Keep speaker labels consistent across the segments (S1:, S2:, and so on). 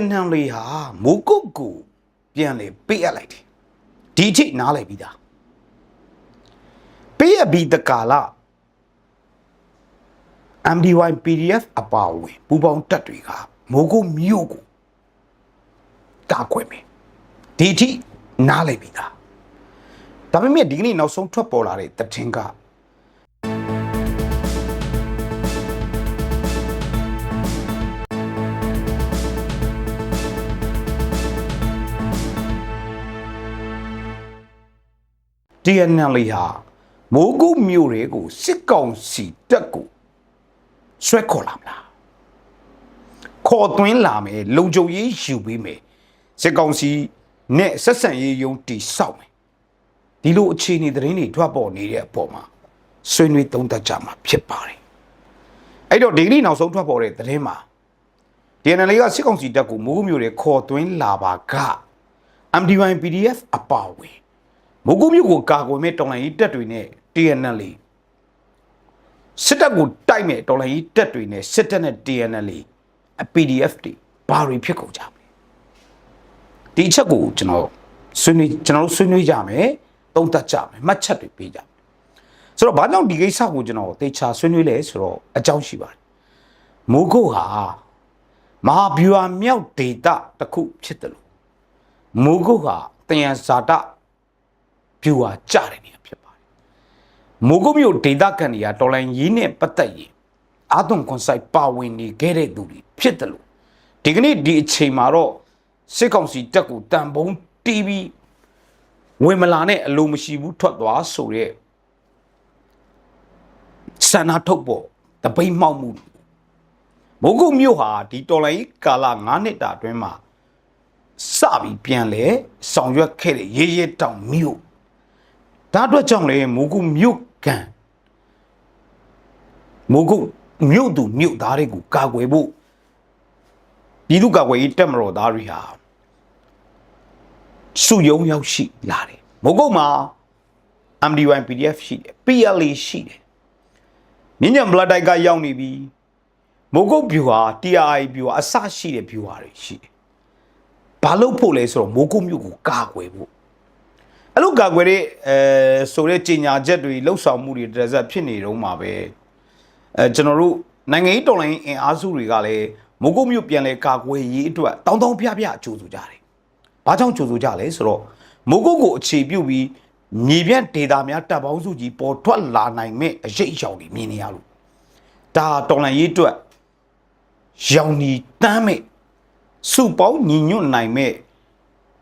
S1: TNN လေးဟာမိုးကုတ်ကိုပြန်လေပေးအပ်လိုက်တယ်ဒီအထိနားလိုက်ပြီးသားပေးအပ်ပြီးတကာလ MDY PDF အပါအဝင်ပူပေါင်းတက်တွေကမိုးကုတ်မြို့ကိုတာခွဲမယ်ဒီအထိနားလိုက်ပြီးသားဒါပေမဲ့ဒီကနေ့နောက်ဆုံးထွက်ပေါ်လာတဲ့တည်င်းက TNL ဟာမိုးကုတ်မြို့တွေကိုစစ်ကောင်စီတက်ကိုဆွဲခေါ်လာမလားခေါ်သွင်းလာမယ်လုံခြုံရေးယူပေးမယ်စစ်ကောင်စီနဲ့ဆက်ဆံရေးယုံတိဆောက်မယ်ဒီလိုအခြေအနေသတင်းတွေထွက်ပေါ်နေတဲ့အပေါ်မှာဆွေးနွေးသုံးသပ်ကြမှာဖြစ်ပါတယ်အဲ့တော့ဒီကနေ့နောက်ဆုံးထွက်ပေါ်တဲ့သတင်းမှာ TNL ကစစ်ကောင်စီတက်ကိုမိုးကုတ်မြို့တွေခေါ်သွင်းလာပါက MDY PDF အပါအဝင် မုတ်ကုတ်မြို့ကိုကာကွယ်မဲ့တော်လိုင်းကြီးတက်တွေနဲ့ TNL လေးစစ်တပ်ကိုတိုက်မဲ့တော်လိုင်းကြီးတက်တွေနဲ့စစ်တပ်နဲ့ TNL လေးအ PDF တွေဘာတွေဖြစ်ကုန်ကြမလဲဒီအချက်ကိုကျွန်တော်ဆွေးနွေးကျွန်တော်တို့ဆွေးနွေးကြမယ်သုံးသပ်ကြမယ်မှတ်ချက်တွေပေးကြမယ်ဆိုတော့ဘာကြောင့်ဒီကိစ္စကိုကျွန်တော်တေချာဆွေးနွေးလဲဆိုတော့အကြောင်းရှိပါတယ်မိုးကုတ်ဟာမဟာဗျူဟာမြောက်ဒေတာတစ်ခုဖြစ်တယ်လို့မိုးကုတ်ဟာတယံဇာတ ဗျူဟာကြတဲ့နေရာဖြစ်ပါတယ်။မိုးကုတ်မြို့ဒေသခံတွေကတော်လိုင်းရေးနဲ့ပတ်သက်ရင်အာသွန်ကွန်ဆိုင်ပါဝင်နေခဲ့တဲ့သူတွေဖြစ်တယ်လို့ဒီကနေ့ဒီအချိန်မှာတော့စစ်ကောင်စီတက်ကိုတန်ပုံးတီးပြီးဝင်မလာနဲ့အလိုမရှိဘူးထွက်သွားဆိုတဲ့ဆန္ဒထုတ်ပေါ်တပိတ်မှောက်မှုမိုးကုတ်မြို့ဟာဒီတော်လိုင်းကာလ9နှစ်တာအတွင်းမှာစပြီးပြန်လဲဆောင်ရွက်ခဲ့တဲ့ရေရဲတောင်မြို့ ဒါအတွက်ကြောင့်လေမူကုမြို့ကန်မူကုမြို့သူမြို့သားတွေကိုကာကွယ်ဖို့ပြည်သူ့ကာကွယ်ရေးတပ်မတော်သားတွေဟာစုယုံရောက်ရှိလာတယ်မုတ်ကုတ်မှာ MDY PDF ရှိတယ် PLA ရှိတယ်မြင်းညံဘလတ်တိုက်ကရောက်နေပြီမုတ်ကုတ်ဗျူဟာ TRI ဗျူဟာအစရှိတဲ့ဗျူဟာတွေရှိတယ်ဘာလို့ဖို့လဲဆိုတော့မိုးကုတ်မြို့ကိုကာကွယ်ဖို့ အဲ့လိုကာကွယ်တဲ့အဲဆိုတဲ့ကြေညာချက်တွေလှုပ်ဆောင်မှုတွေတရဇက်ဖြစ်နေတော့မှာပဲအဲကျွန်တော်တို့နိုင်ငံရေးတော်လှန်ရေးအင်အားစုတွေကလည်းမိုးကုတ်မြို့ပြန်လဲကာကွယ်ရေးအတွက်တောင်းတောင်းပြပြကြိုးဆိုကြတယ်။ဘာကြောင့်ကြိုးဆိုကြလဲဆိုတော့မိုးကုတ်ကိုအခြေပြုပြီးမြေပြန့်ဒေတာများတပ်ပေါင်းစုကြီးပေါ်ထွက်လာနိုင်မဲ့အရေးအယောင်တွေမြင်နေရလို့ဒါတော်လှန်ရေးအတွက်ရောင်နီတမ်းမဲ့စုပေါင်းညီညွတ်နိုင်မဲ့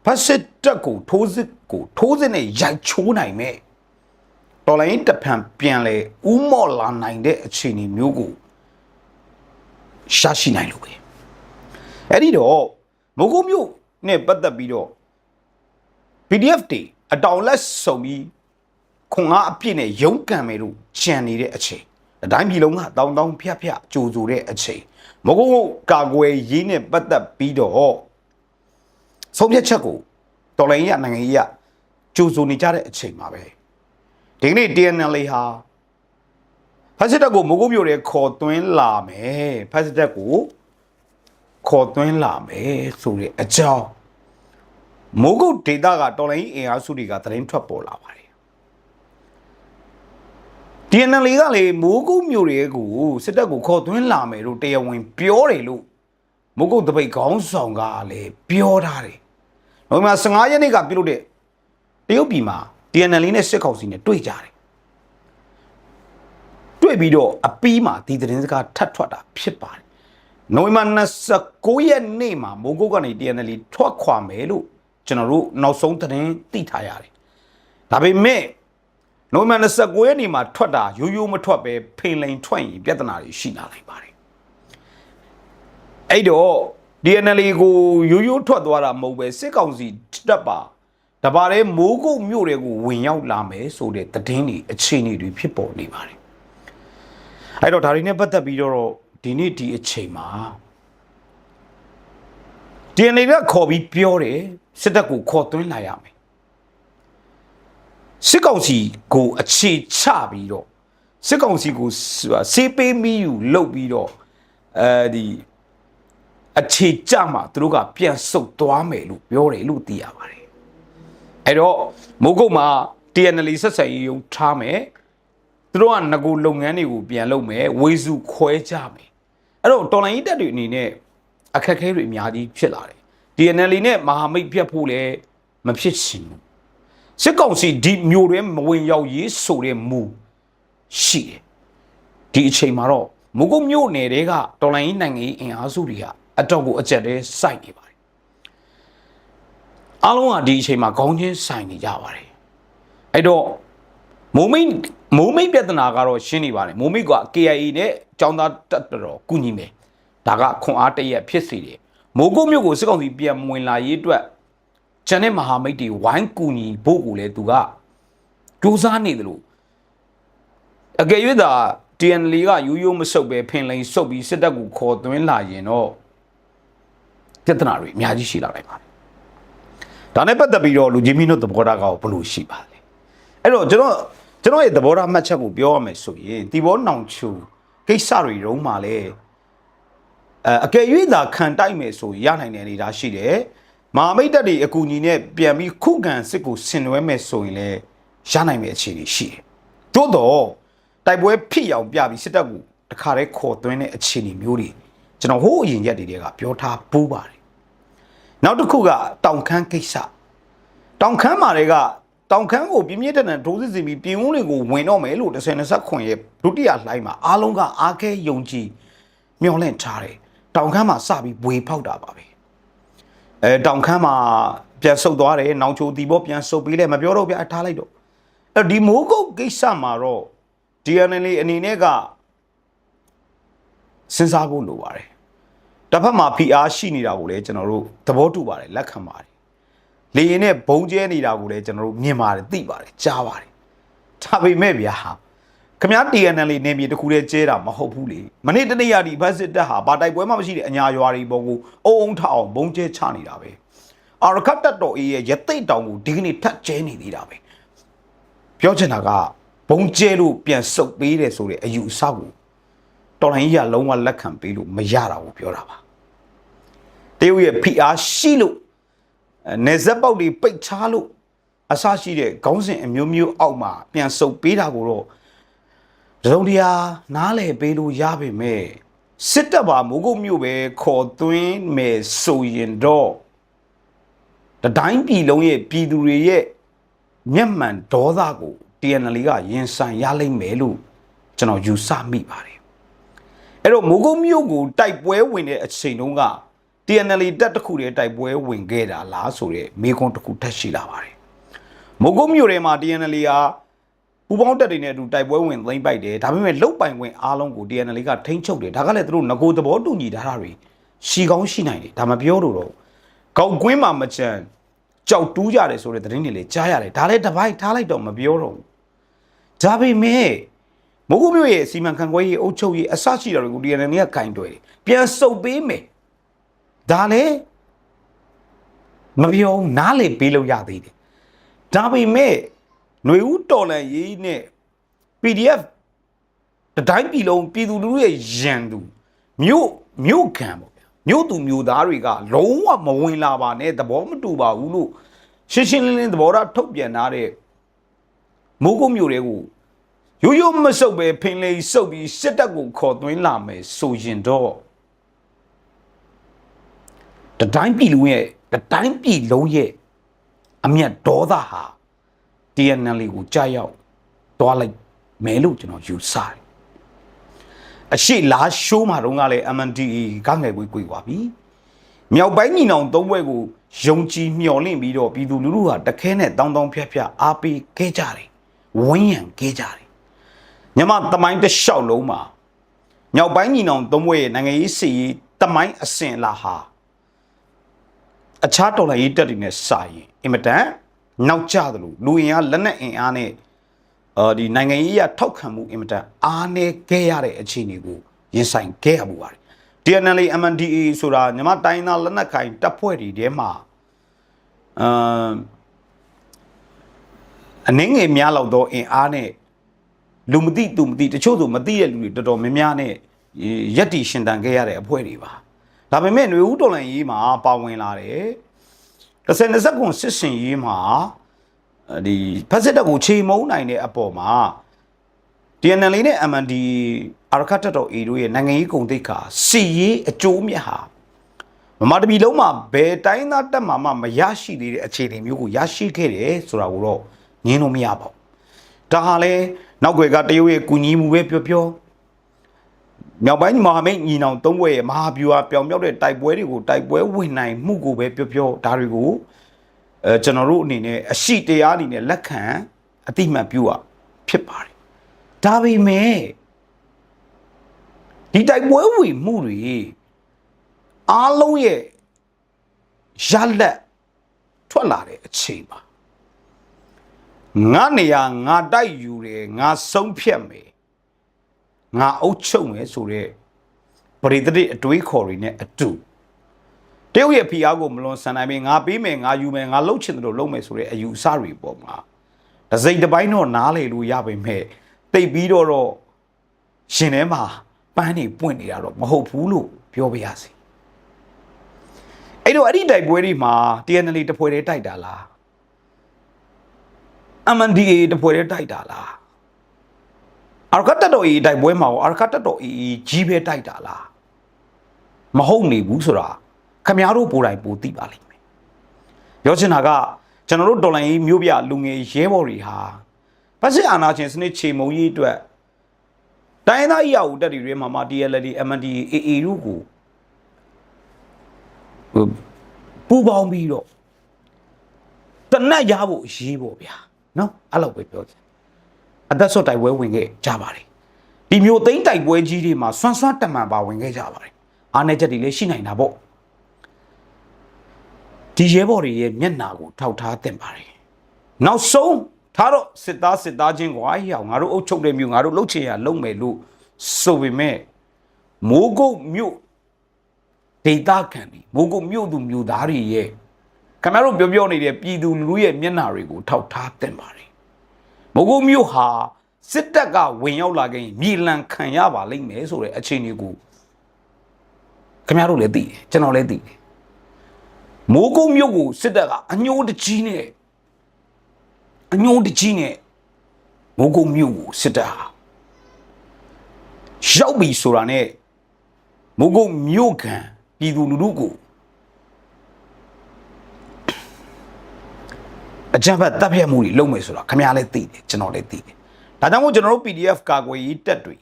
S1: ဖက်စစ်တက်ကိုထိုးစစ် ကိုထိုးစစ်နဲ့ရိုက်ချိုးနိုင်မဲ့တော်လိုင်းတဖန်ပြန်လဲဥမော့လာနိုင်တဲ့အခြေအနေမျိုးကိုရှာရှိနိုင်လို့ပဲအဲ့ဒီတော့မကုတ်မျိုးနဲ့ပတ်သက်ပြီးတော့ PDF တွေအတောင်လက်စုံပြီးခွန်အားအပြည့်နဲ့ရုန်းကန်မယ်လို့ကြံနေတဲ့အချိန်အတိုင်းပြည်လုံးကတောင်းတောင်းဖျက်ဖျက်ကြိုဆိုတဲ့အချိန်မကုတ်ကာကွယ်ရေးနဲ့ပတ်သက်ပြီးတော့ဆုံးဖြတ်ချက်ကိုတော်လိုင်းရနိုင်ငံကြီးက ကြိုးစိုးနေကြတဲ့အချိန်မှာပဲဒီကနေ့ TNL ဟာဖက်စစ်တပ်ကိုမိုးကုတ်မြို့ရဲခေါ်သွင်းလာမယ်ဖက်စစ်တပ်ကိုခေါ်သွင်းလာမယ်ဆိုတဲ့အကြောင်းမိုးကုတ်ဒေတာကတော်လိုင်းအင်အားစုတွေကသတင်းထွက်ပေါ်လာပါတယ် TNL ကလေမိုးကုတ်မြို့တွေကိုစစ်တပ်ကိုခေါ်သွင်းလာမယ်လို့တရားဝင်ပြောတယ်လို့မိုးကုတ်တပိတ်ခေါင်းဆောင်ကလည်းပြောထားတယ်။နောက်မှ15ရက်နေ့ကပြုလုပ်တဲ့ တရုတ်ပြည်မှာ TNL နဲ့စစ်ကောင်စီနဲ့တွေ့ကြတယ်။တွေ့ပြီးတော့အပီးမှာဒီသတင်းစကားထပ်ထွက်တာဖြစ်ပါတယ်။နိုဝင်ဘာ29ရက်နေ့မှာမိုးကုတ်ကနေ TNL ထွက်ခွာမယ်လို့ကျွန်တော်တို့နောက်ဆုံးသတင်းသိထားရတယ်။ဒါပေမဲ့နိုဝင်ဘာ29ရက်နေ့မှာထွက်တာရိုးရိုးမထွက်ပဲဖိန်လိန်ထွက်ရင်ပြဿနာတွေရှိလာနိုင်ပါတယ်အဲ့တော့ DNL ကိုရိုးရိုးထွက်သွားတာမဟုတ်ပဲစစ်ကောင်စီတက်ပါ တပါးလဲမိုးကုတ်မြို့တွေကိုဝင်ရောက်လာမယ်ဆိုတဲ့သတင်းတွေအခြေအနေတွေဖြစ်ပေါ်နေပါတယ်အဲ့တော့ဒါတွေနဲ့ပတ်သက်ပြီးတော့ဒီနေ့ဒီအချိန်မှာ DNL ကခေါ်ပြီးပြောတယ်စစ်တပ်ကိုခေါ်သွင်းလာရမယ်စစ်ကောင်စီကိုအခြေချပြီးတော့စစ်ကောင်စီကိုစေးပေးမိယူလုပ်ပြီးတော့အဲဒီအခြေကျမှသူတို့ကပြန်ဆုတ်သွားမယ်လို့ပြောတယ်လို့သိရပါတယ် အဲ့တော့မိုးကုတ်မှာ TNL ဆက်ဆံရေးရုံထားမယ်သူတို့ကငကိုလုပ်ငန်းတွေကိုပြန်လုပ်မယ်ဝေစုခွဲကြမယ်အဲ့တော့တော်လိုင်းရေးတက်တွေအနေနဲ့အခက်အခဲတွေအများကြီးဖြစ်လာတယ် TNL နဲ့မဟာမိတ်ပြတ်ဖို့လည်းမဖြစ်ချင်ဘူးစစ်ကောင်စီဒီမျိုးတွေမဝင်ရောက်ရေးဆိုတဲ့မူရှိတယ်ဒီအချိန်မှာတော့မုကုတ်မြို့နယ်တွေကတော်လိုင်းရေးနိုင်ငံရေးအင်အားစုတွေကအတော့ကိုအကြက်တဲစိုက်နေပါတယ် အားလုံးကဒီအချိန်မှာခေါင်းချင်းဆိုင်နေကြပါတယ်အဲ့တော့မိုးမိတ်မိုးမိတ်ပြဿနာကတော့ရှင်းနေပါတယ်မိုးမိတ်က KIA နဲ့ចောင်းသားတက်တော်ကုညီမယ်ဒါကခွန်အားတရက်ဖြစ်စေတယ်မိုးကုတ်မြို့ကိုစစ်ကောင်စီပြန်မဝင်လာရေးအတွက်ကျန်တဲ့မဟာမိတ်တွေဝိုင်းကူညီဖို့ကိုလည်းသူကစူးစမ်းနေတယ်လို့အကယ်၍သာ TNL ကရိုးရိုးမဆုပ်ပဲဖင်လိန်ဆုပ်ပြီးစစ်တပ်ကိုခေါ်သွင်းလာရင်တော့ပြဿနာတွေအများကြီးရှိလာနိုင်ပါတယ် ဒါနဲ့ပတ်သက်ပြီးတော့လူကြီးမင်းတို့သဘောထားကဘယ်လိုရှိပါလဲအဲ့တော့ကျွန်တော်ကျွန်တော်ရဲ့သဘောထားမှတ်ချက်ကိုပြောရမယ်ဆိုရင်ဒီဘောနောင်ချူကိစ္စတွေတုံးမှာလဲအဲအကယ်၍သာခံတိုက်မယ်ဆိုရင်ရနိုင်တဲ့အနေအထားရှိတယ်မဟာမိတ်တပ်တွေအကူအညီနဲ့ပြန်ပြီးခုခံစစ်ကိုဆင်နွှဲမယ်ဆိုရင်လဲရနိုင်မယ့်အခြေအနေရှိတယ်သို့တော့တိုက်ပွဲဖြစ်အောင်ပြပြီးစစ်တပ်ကိုတခါတည်းခေါ်သွင်းတဲ့အခြေအနေမျိုးတွေကျွန်တော်ဟိုးအရင်ရက်တွေကပြောထားပူးပါတယ် နောက်တစ်ခုကတောင်ခမ်းကိစ္စတောင်ခမ်းမာတွေကတောင်ခမ်းကိုပြင်းပြင်းထန်ထန်ဒိုးစစ်စီပြီးပြင်ဦးတွေကိုဝင်တော့မယ်လို့1029ရဲ့ဒုတိယလှိုင်းမှာအားလုံးကအားခဲယုံကြည်မျှော်လင့်ထားတယ်တောင်ခမ်းမှာစပြီးဝေဖောက်တာပါပဲအဲတောင်ခမ်းမှာပြန်ဆုတ်သွားတယ်နောင်ချိုတီဘောပြန်ဆုတ်ပြီးလဲမပြောတော့ပြအထားလိုက်တော့အဲဒီမိုးကုတ်ကိစ္စမှာတော့ DNL အနေနဲ့ကစဉ်းစားဖို့လိုပါတယ် တစ်ဖက်မှာ PR ရှိနေတာကိုလည်းကျွန်တော်တို့သဘောတူပါတယ်လက်ခံပါတယ်လေရင်နဲ့ဘုံကျဲနေတာကိုလည်းကျွန်တော်တို့မြင်ပါတယ်သိပါတယ်ကြားပါတယ်ဒါပေမဲ့ဗျာခမရ TNL နေမြေတစ်ခုတည်းကျဲတာမဟုတ်ဘူးလေမနေ့တနေ့ရဒီဘတ်စစ်တက်ဟာဘာတိုက်ပွဲမှမရှိတဲ့အညာရွာတွေပေါ်ကိုအုံအုံထအောင်ဘုံကျဲချနေတာပဲအာရခတ်တက်တော်အေးရဲ့ရသိတ်တောင်ကိုဒီကနေ့ထတ်ကျဲနေသေးတာပဲပြောချင်တာကဘုံကျဲလို့ပြန်စုပ်ပေးတယ်ဆိုတဲ့အယူအဆကို တော်လိုင်းကြီးကလုံးဝလက်ခံပေးလို့မရတာကိုပြောတာပါတရုတ်ရဲ့ PR ရှိလို့နေဇက်ပေါက်တွေပိတ်ချလို့အဆရှိတဲ့ခေါင်းစဉ်အမျိုးမျိုးအောက်မှာပြန်စုပ်ပေးတာကိုတော့တစုံတရာနားလည်ပေးလို့ရပါမယ်စစ်တပ်ပါမိုးကုတ်မြို့ပဲခေါ်သွင်းမယ်ဆိုရင်တော့တတိုင်းပြည်လုံးရဲ့ပြည်သူတွေရဲ့မျက်မှန်ဒေါသကို TNL ကရင်ဆိုင်ရလိမ့်မယ်လို့ကျွန်တော်ယူဆမိပါတယ် အဲ့တော့မိုးကုတ်မြို့ကိုတိုက်ပွဲဝင်တဲ့အချိန်တုန်းက TNL တက်တစ်ခုတည်းတိုက်ပွဲဝင်ခဲ့တာလားဆိုတဲ့မေးခွန်းတစ်ခုထပ်ရှိလာပါတယ်မိုးကုတ်မြို့ထဲမှာ TNL ကပူပေါင်းတက်တွေနဲ့အတူတိုက်ပွဲဝင်သိမ့်ပိုက်တယ်ဒါပေမဲ့လုတ်ပိုင်ဝင်အားလုံးကို TNL ကထိန်းချုပ်တယ်ဒါကလည်းသူတို့ငကိုသဘောတူညီထားတာတွေရှိကောင်းရှိနိုင်တယ်ဒါမပြောလို့တော့ကောက်ကွင်းမှာမချန်ကြောက်တူးကြတယ်ဆိုတဲ့သတင်းတွေလည်းကြားရတယ်ဒါလည်းတစ်ပိုင်းထားလိုက်တော့မပြောတော့ဘူးဒါပေမဲ့ မိုးကုတ်မြို့ရဲ့စီမံခန့်ခွဲရေးအုပ်ချုပ်ရေးအစရှိတာတွေကို TNL ကကင်တွယ်တယ်ပြန်စုပ်ပေးမယ်ဒါလည်းမပြောဘူးနားလေပေးလို့ရသေးတယ်ဒါပေမဲ့ຫນွေဦးတော်လန်ရေးနဲ့ PDF တတိုင်းပြည်လုံးပြည်သူလူထုရဲ့ရန်သူမြို့မြို့ခံပေါ့ဗျာမြို့သူမြို့သားတွေကလုံးဝမဝင်လာပါနဲ့သဘောမတူပါဘူးလို့ရှင်းရှင်းလင်းလင်းသဘောထားထုတ်ပြန်ထားတဲ့မိုးကုတ်မြို့တွေကို ရိုးရိုးမဆုပ်ပဲဖင်လေးစုပ်ပြီးစစ်တပ်ကိုခေါ်သွင်းလာမယ်ဆိုရင်တော့တတိုင်းပြည်လုံးရဲ့တတိုင်းပြည်လုံးရဲ့အမျက်ဒေါသဟာ TNL ကိုကြားရောက်သွားလိုက်မယ်လို့ကျွန်တော်ယူဆတယ်အရှိလားရှိုးမှာတော့ကလည်း MNDA ကငယ်ပွေးပွေးသွားပြီမြောက်ပိုင်းညီနောင်သုံးဘွဲကိုယုံကြည်မျှော်လင့်ပြီးတော့ပြည်သူလူထုဟာတခဲနဲ့တောင်းတောင်းဖြတ်ဖြတ်အားပေးခဲ့ကြတယ်ဝန်းရံခဲ့ကြတယ် ညမတမိုင်းတစ်လျှောက်လုံးမှာမြောက်ပိုင်းညီနောင်သုံးဘွဲရဲ့နိုင်ငံရေးစီရေးတမိုင်းအစဉ်လာဟာအခြားတော်လှန်ရေးတပ်တွေနဲ့စာရင်အင်မတန်နောက်ကျသလိုလူအင်အားလက်နက်အင်အားနဲ့အော်ဒီနိုင်ငံရေးရထောက်ခံမှုအင်မတန်အားနည်းခဲ့ရတဲ့အခြေအနေကိုရင်ဆိုင်ခဲ့ရမှုပါတယ် TNL MNDA ဆိုတာညီမတိုင်းသားလက်နက်ကိုင်တပ်ဖွဲ့တွေထဲမှာအမ်အနှင်းငယ်များလောက်သောအင်အားနဲ့ လူမသိသူမသိတချို့ဆိုမသိတဲ့လူတွေတော်တော်များများနဲ့ရက်တီရှင်တန်ခဲ့ရတဲ့အဖွဲ့တွေပါဒါပေမဲ့ຫນွေဦးတော်လန်ရေးမှာပါဝင်လာတယ်တစ်စက်နှစ်စက်ကွန်စစ်စင်ရေးမှာဒီဖက်စစ်တပ်ကိုချိန်မုံနိုင်တဲ့အပေါ်မှာ TNL နဲ့ MND အာရခတ်တပ်တော် A တို့ရဲ့နိုင်ငံရေးကုန်သိက္ခာစီရေးအကျိုးမြတ်ဟာမမတပီလုံးမှာဘယ်တိုင်းသားတက်မှာမှမရရှိသေးတဲ့အခြေအနေမျိုးကိုရရှိခဲ့တယ်ဆိုတာကိုတော့ငင်းလို့မရပါဘူး။ဒါဟာလဲ နောက်ွယ်ကတရုတ်ရဲ့ကူညီမှုပဲပြောပြောမြောက်ပိုင်းမဟာမိတ်ညီနောင်သုံးဘွဲ့ရဲ့မဟာဗျူဟာပြောင်မြောက်တဲ့တိုက်ပွဲတွေကိုတိုက်ပွဲဝင်နိုင်မှုကိုပဲပြောပြောဒါတွေကိုအဲကျွန်တော်တို့အနေနဲ့အရှိတရားအနေနဲ့လက်ခံအတိမတ်ပြုอ่ะဖြစ်ပါတယ်။ဒါပေမဲ့ဒီတိုက်ပွဲဝင်မှုတွေအားလုံးရဲ့ရလက်ထွက်လာတဲ့အချိန်ပါ ငါနေရာငါတိုက်ယူတယ်ငါဆုံးဖြတ်မယ်ငါအုပ်ချုပ်မယ်ဆိုတော့ပရိသတ်အတွေးခေါ်တွေနဲ့အတူတရုတ်ရဲ့ဖီအားကိုမလွန်ဆန်နိုင်ပေငါပေးမယ်ငါယူမယ်ငါလှုပ်ချင်တယ်လို့လုပ်မယ်ဆိုတဲ့အယူအဆတွေပေါ်မှာတစိမ့်တစ်ပိုင်းတော့နားလေလို့ရပါမယ်တိတ်ပြီးတော့တော့ရှင်ထဲမှာပန်းနေပွင့်နေတာတော့မဟုတ်ဘူးလို့ပြောပြရစီအဲ့တော့အဲ့ဒီတိုက်ပွဲတွေမှာ TNL တပွဲတည်းတိုက်တာလား MNDA တပွဲတည်းတိုက်တာလားအာရကတ်တက်တော် AA တိုက်ပွဲမှာရောအာရကတ်တက်တော် AA ကြီးပဲတိုက်တာလားမဟုတ်နေဘူးဆိုတာခမရတို့ပို့တိုင်းပို့သိပါလိမ့်မယ်ပြောချင်တာကကျွန်တော်တို့ဒေါ်လာရေးမျိုးပြလူငယ်ရဲဘော်တွေဟာပတ်စစ်အာဏာရှင်စနစ်ချိန်မုံကြီးအတွက်တိုင်းသားအရာဦးတက်တွေမှာမှာ TLD MNDA AA တို့ကိုဟိုပူပေါင်းပြီးတော့တနက်ရဖို့အရေးပေါ့ဗျာ နော်အဲ့လိုပဲပြောချင်အသက်ဆွတ်တိုက်ပွဲဝင်ခဲ့ကြပါတယ်ဒီမျိုးသိန်းတိုက်ပွဲကြီးတွေမှာစွမ်းစွမ်းတမန်ပါဝင်ခဲ့ကြပါတယ်အားနေချက်တွေလည်းရှိနိုင်တာပေါ့ဒီရဲဘော်တွေရဲ့မျက်နာကိုထောက်ထားတင်ပါတယ်နောက်ဆုံးထားတော့စစ်သားစစ်သားချင်းကွာဟိအောင်ငါတို့အုပ်ချုပ်တဲ့မြို့ငါတို့လှုပ်ချင်ရလုံမယ်လို့ဆိုပေမဲ့မိုးကုတ်မြို့ဒေတာခံပြီးမိုးကုတ်မြို့သူမြို့သားတွေရဲ့ ခင်ဗျားတို့ပြောပြောနေတဲ့ပြည်သူလူထုရဲ့မျက်နာတွေကိုထောက်ထားတင်ပါတယ်မိုးကုတ်မြို့ဟာစစ်တပ်ကဝင်ရောက်လာခဲ့ရင်မြေလံခံရပါလိမ့်မယ်ဆိုတဲ့အခြေအနေကိုခင်ဗျားတို့လည်းသိတယ်ကျွန်တော်လည်းသိတယ်မိုးကုတ်မြို့ကိုစစ်တပ်ကအညိုးတကြီးနဲ့အညိုးတကြီးနဲ့မိုးကုတ်မြို့ကိုစစ်တပ်ဟာရောက်ပြီဆိုတာနဲ့မိုးကုတ်မြို့ခံပြည်သူလူထုကို အကြမ်းဖက်တပ်ဖြတ်မှုတွေလုပ်မယ်ဆိုတာခင်ဗျားလည်းသိတယ်ကျွန်တော်လည်းသိတယ်ဒါကြောင့်မို့ကျွန်တော်တို့ PDF ကာကွယ်ရေးတက်တွေ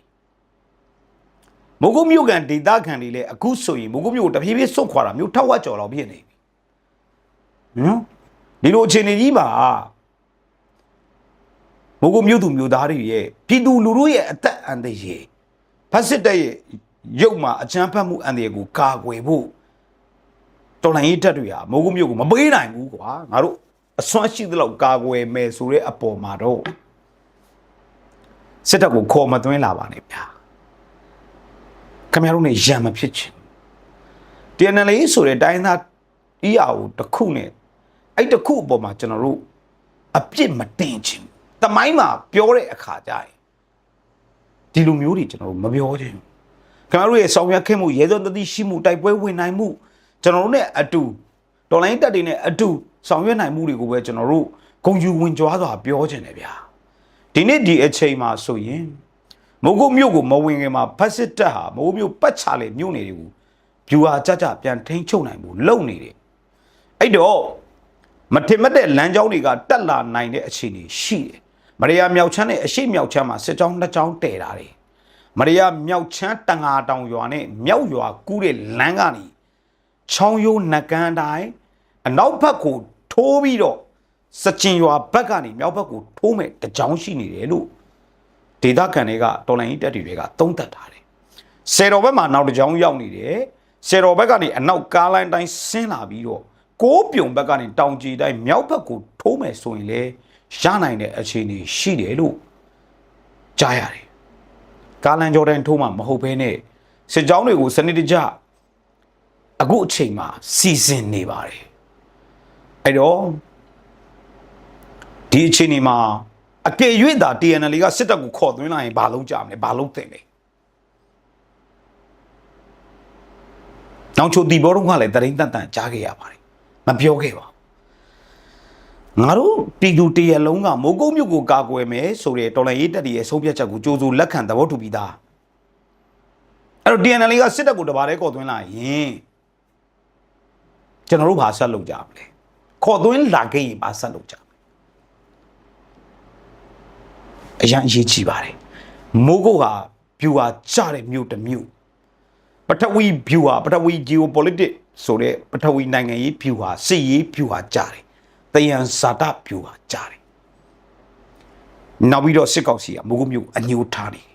S1: မိုးကုတ်မြို့ကန်ဒေသခံတွေလည်းအခုဆိုရင်မိုးကုတ်မြို့ကိုတဖြည်းဖြည်းဆုတ်ခွာတာမြို့ထောက်ဝက်ကျော်လောက်ဖြစ်နေပြီနော်ဒီလိုအခြေအနေကြီးပါမိုးကုတ်မြို့သူမြို့သားတွေရဲ့ပြည်သူလူထုရဲ့အသက်အန္တရာယ်ဖက်စစ်တပ်ရဲ့ရုပ်မှာအချမ်းဖတ်မှုအန္တရာယ်ကိုကာကွယ်ဖို့တော်လိုင်းရေးတက်တွေဟာမိုးကုတ်မြို့ကိုမပေးနိုင်ဘူးကွာငါတို့ အစွမ်းရှိသလောက်ကာကွယ်မယ်ဆိုတဲ့အပေါ်မှာတော့စစ်တပ်ကိုခေါ်မသွင်းလာပါနဲ့ဗျာခင်ဗျားတို့ ਨੇ ရံမဖြစ်ချင် TNL ဆိုတဲ့တိုင်းသား EAO တစ်ခုနဲ့အဲ့တစ်ခုအပေါ်မှာကျွန်တော်တို့အပြစ်မတင်ချင်ဘူးတမိုင်းမှာပြောတဲ့အခါကျရင်ဒီလိုမျိုးတွေကျွန်တော်တို့မပြောချင်ဘူးခင်ဗျားတို့ရဲ့ဆောင်ရွက်ခဲ့မှုရဲစွမ်းတတိရှိမှုတိုက်ပွဲဝင်နိုင်မှုကျွန်တော်တို့ ਨੇ အတူတော်လိုင်းတက်တွေနဲ့အတူ ဆောင်ရွက်နိုင်မှုတွေကိုပဲကျွန်တော်တို့ဂုံယူဝင်ကြွားစွာပြောချင်တယ်ဗျာဒီနေ့ဒီအချိန်မှာဆိုရင်မိုးကုတ်မြို့ကိုမဝင်ခင်မှာဖက်စစ်တပ်ဟာမိုးမြို့ပတ်ချလေမြို့နေတွေကိုဖြူဟာကြကြပြန်ထိန်ချုပ်နိုင်မှုလုပ်နေတယ်အဲ့တော့မထင်မှတ်တဲ့လမ်းကြောင်းတွေကတက်လာနိုင်တဲ့အခြေအနေရှိတယ်မရိယာမြောက်ချမ်းနဲ့အရှိမြောက်ချမ်းမှာစစ်ကြောင်းနှစ်ကြောင်းတည်တာတယ်မရိယာမြောက်ချမ်းတငါတောင်ရွာနဲ့မြောက်ရွာကူးတဲ့လမ်းကနေချောင်းရိုးနကန်းတိုင်းအနောက်ဘက်ကို ထိုးပြီးတော့စကျင်ရွာဘက်ကနေမြောက်ဘက်ကိုထိုးမဲ့တကြောင်းရှိနေတယ်လို့ဒေသခံတွေကတော်လိုင်းတက်တွေကသုံးသပ်ထားတယ်။ဆယ်တော်ဘက်မှာနောက်တကြောင်းရောက်နေတယ်။ဆယ်တော်ဘက်ကနေအနောက်ကားလိုင်းတိုင်းဆင်းလာပြီးတော့ကိုးပြုံဘက်ကနေတောင်ကြီးတိုင်းမြောက်ဘက်ကိုထိုးမယ်ဆိုရင်လေရနိုင်တဲ့အခြေအနေရှိတယ်လို့ကြားရတယ်။ကားလန်ဂျော်ဒန်ထိုးမှမဟုတ်ဘဲနဲ့စစ်ကြောင်းတွေကိုစနစ်တကျအခုအချိန်မှာစီစဉ်နေပါတယ် အဲ့တော့ဒီအချိန်ဒီမှာအကယ်၍သာ TNL ကစစ်တပ်ကိုခေါ်သွင်းလာရင်ဘာလုံးကြမလဲဘာလုံးတင်လဲနောင်ချိုတီဘောတော့ကလည်းတရင်တန်တန်ကြားခဲ့ရပါတယ်မပြောခဲ့ပါဘူးငါတို့ပြည်သူတရလုံးကမိုးကုတ်မြို့ကိုကာကွယ်မယ်ဆိုတဲ့တော်လိုင်းရေးတက်တည်ရဲ့ဆုံးဖြတ်ချက်ကိုကြိုးစိုးလက်ခံသဘောတူပြီးသားအဲ့တော့ DNL ကစစ်တပ်ကိုတပါးတည်းကော်သွင်းလာရင်ကျွန်တော်တို့ဘာဆက်လုပ်ကြမလဲ ခေါ်သွင်းလာခဲ့ရင်ဘာဆက်လုပ်ကြမလဲအရန်အရေးကြီးပါတယ်မိုးကုတ်ဟာဖြူဟာကြတဲ့မြို့တစ်မြို့ပထဝီ view ဟာပထဝီ geopolitics ဆိုတဲ့ပထဝီနိုင်ငံရေး view ဟာစစ်ရေး view ဟာကြားတယ်။တယံဇာတ view ဟာကြားတယ်။နောက်ပြီးတော့စစ်ကောက်စီကမိုးကုတ်မြို့အညိုထားနေတယ်။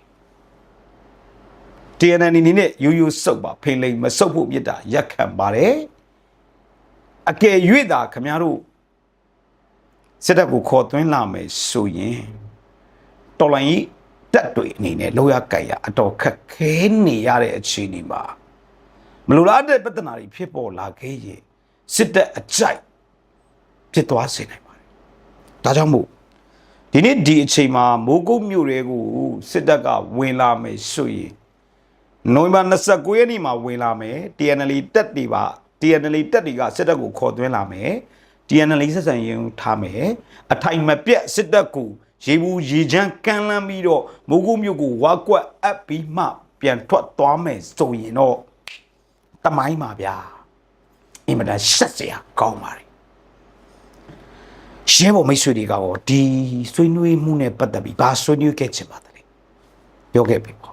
S1: TNN အနေနဲ့ရိုးရိုးစုပ်ပါဖိလိမ်မစုပ်ဖို့မြစ်တာရက်ခံပါတယ်။ အကယ်၍သာခမများတို့စစ်တပ်ကိုခေါ်သွင်းလာမယ်ဆိုရင်တော်လိုင်းကြီးတက်တွေအနေနဲ့လောရကြိုင်ရအတော်ခက်ခဲနေရတဲ့အခြေအနေမှာမလိုလားတဲ့ပြဿနာတွေဖြစ်ပေါ်လာခဲ့ရင်စစ်တပ်အကြိုက်ဖြစ်သွားစေနိုင်ပါတယ်။ဒါကြောင့်မို့ဒီနေ့ဒီအချိန်မှာမိုးကုတ်မြို့တွေကိုစစ်တပ်ကဝင်လာမယ်ဆိုရင်နိုဝင်ဘာ29ရက်နေ့မှာဝင်လာမယ် TNL တက်တွေပါ TNL တက်တွေကစစ်တပ်ကိုခေါ်သွင်းလာမယ် TNL ဆက်ဆံရေးကိုထားမယ်အထိုင်မပြတ်စစ်တပ်ကိုရေဘူးရေချမ်းကမ်းလန်းပြီးတော့မိုးကုတ်မြို့ကိုဝါကွက်အပ်ပြီးမှ ပြန်ထွက်သွားမယ်ဆိုရင်တော့တမိုင်းပါဗျာအင်မတန်ရှက်စရာကောင်းပါတယ်ရဲဘော်မိတ်ဆွေတွေကရောဒီဆွေးနွေးမှုနဲ့ပတ်သက်ပြီးဘာဆွေးနွေးခဲ့ချင်ပါသလဲပြောခဲ့ပြီပေါ့